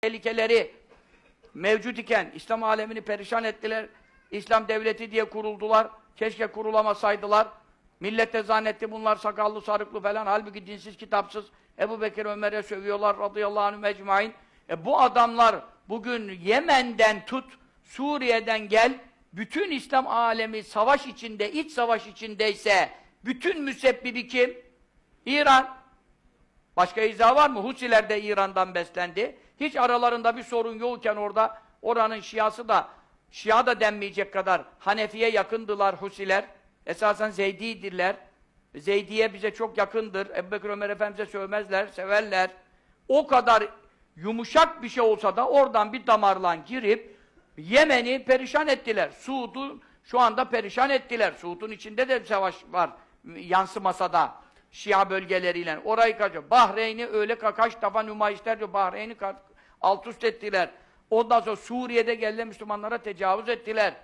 tehlikeleri mevcut iken İslam alemini perişan ettiler. İslam devleti diye kuruldular. Keşke kurulamasaydılar. Millet de zannetti bunlar sakallı sarıklı falan. Halbuki dinsiz kitapsız. Ebu Bekir Ömer'e sövüyorlar radıyallahu anh mecmain. E bu adamlar bugün Yemen'den tut, Suriye'den gel, bütün İslam alemi savaş içinde, iç savaş içindeyse, bütün müsebbibi kim? İran. Başka izah var mı? Husiler de İran'dan beslendi. Hiç aralarında bir sorun yokken orada, oranın Şiası da, Şia da denmeyecek kadar Hanefi'ye yakındılar Husiler. Esasen Zeydi'dirler. Zeydiye bize çok yakındır. Ebu Bekir Ömer Efendimiz'e sövmezler, severler. O kadar yumuşak bir şey olsa da oradan bir damarlan girip Yemen'i perişan ettiler. Suud'u şu anda perişan ettiler. Suud'un içinde de savaş var yansımasa da. Şia bölgeleriyle. Orayı kaçıyor. Bahreyn'i öyle ka- kaç defa nümayişler diyor. Bahreyn'i alt üst ettiler. Ondan sonra Suriye'de geldi Müslümanlara tecavüz ettiler.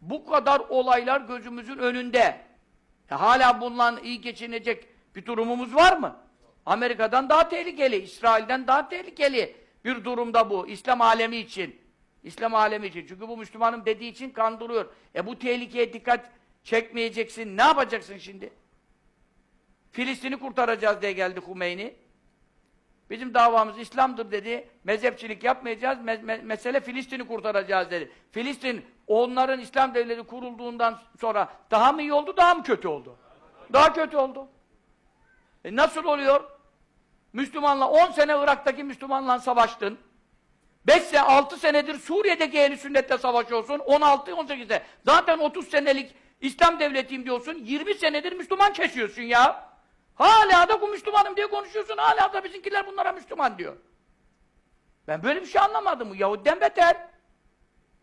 Bu kadar olaylar gözümüzün önünde. E hala bununla iyi geçinecek bir durumumuz var mı? Amerika'dan daha tehlikeli, İsrail'den daha tehlikeli bir durumda bu. İslam alemi için. İslam alemi için. Çünkü bu Müslümanım dediği için kandırıyor. E bu tehlikeye dikkat çekmeyeceksin. Ne yapacaksın şimdi? Filistin'i kurtaracağız diye geldi Humeyni. Bizim davamız İslam'dır dedi. Mezhepçilik yapmayacağız. Me- me- mesele Filistin'i kurtaracağız dedi. Filistin onların İslam devleti kurulduğundan sonra daha mı iyi oldu, daha mı kötü oldu? Daha kötü oldu. E nasıl oluyor? Müslümanla 10 sene Irak'taki Müslümanla savaştın. 5 sene, 6 senedir Suriye'deki ehli sünnetle savaşıyorsun. 16 18'de. Zaten 30 senelik İslam devletiyim diyorsun. 20 senedir Müslüman kesiyorsun ya. Hala da bu Müslümanım diye konuşuyorsun. Hala da bizimkiler bunlara Müslüman diyor. Ben böyle bir şey anlamadım. Yahudiden beter.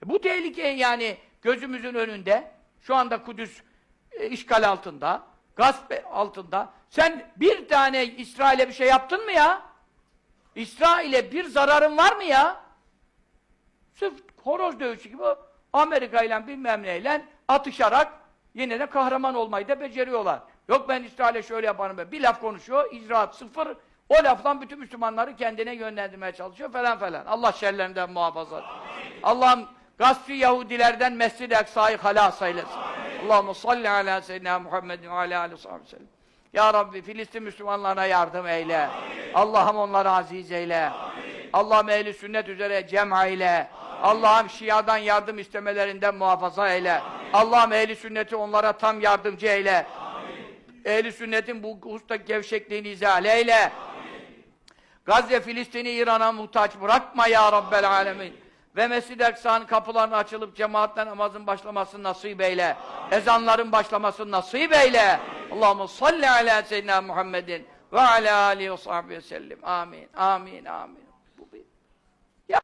E bu tehlike yani gözümüzün önünde. Şu anda Kudüs e, işgal altında. Gasp altında. Sen bir tane İsrail'e bir şey yaptın mı ya? İsrail'e bir zararın var mı ya? Sırf horoz dövüşü gibi Amerika ile bilmem neyle atışarak yine de kahraman olmayı da beceriyorlar. Yok ben İsrail'e şöyle yaparım be. Bir laf konuşuyor, icraat sıfır. O laftan bütün Müslümanları kendine yönlendirmeye çalışıyor falan falan. Allah şerlerinden muhafaza. Allah'ım gaspçı Yahudilerden Mescid-i Aksa'yı halas eylesin. Allahümme salli ala seyyidina Muhammedin ve ala aleyhi ve sellem. Ya Rabbi Filistin Müslümanlarına yardım eyle. Allah'ım onları aziz eyle. Allah'ım ehli sünnet üzere cem eyle. Allah'ım Şia'dan yardım istemelerinden muhafaza eyle. Allah'ım ehli sünneti onlara tam yardımcı eyle. Ehli sünnetin bu hustaki gevşekliğini izah eyle. Gazze, Filistin'i İran'a muhtaç bırakma ya Rabbel alemin. Ve Mescid-i Aksa'nın kapılarını açılıp cemaatle namazın başlamasını nasip eyle. Ezanların başlamasını nasip eyle. Allahumme salli ala seyyidina Muhammedin ve ala alihi ve sahbihi ve sellim. Amin, amin, amin.